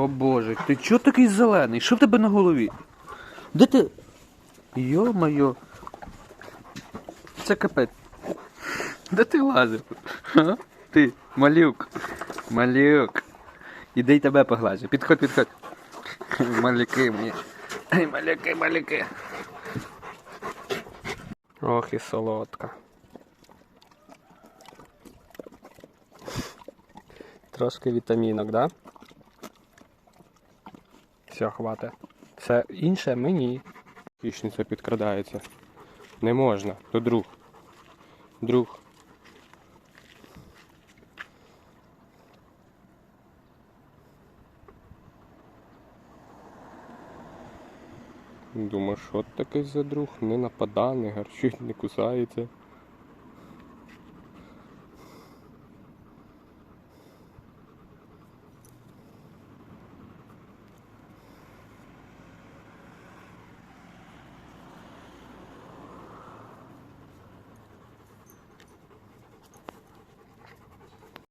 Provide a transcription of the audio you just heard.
О боже, ти чого такий зелений? Що в тебе на голові? Де ти? Йо-моє. Це капець. Де ти лазив? Га? Ти, малюк. Малюк. Іди й тебе поглажу. Підходь, підходь. Малюки мені. Ай, малюки, малюки. Ох і солодка. Трошки вітамінок, да? Все, хватить. Все інше мені. Хищниця підкрадається. Не можна, то друг. Друг. Думаю, що таке за друг? Не напада, не гарчить, не кусається.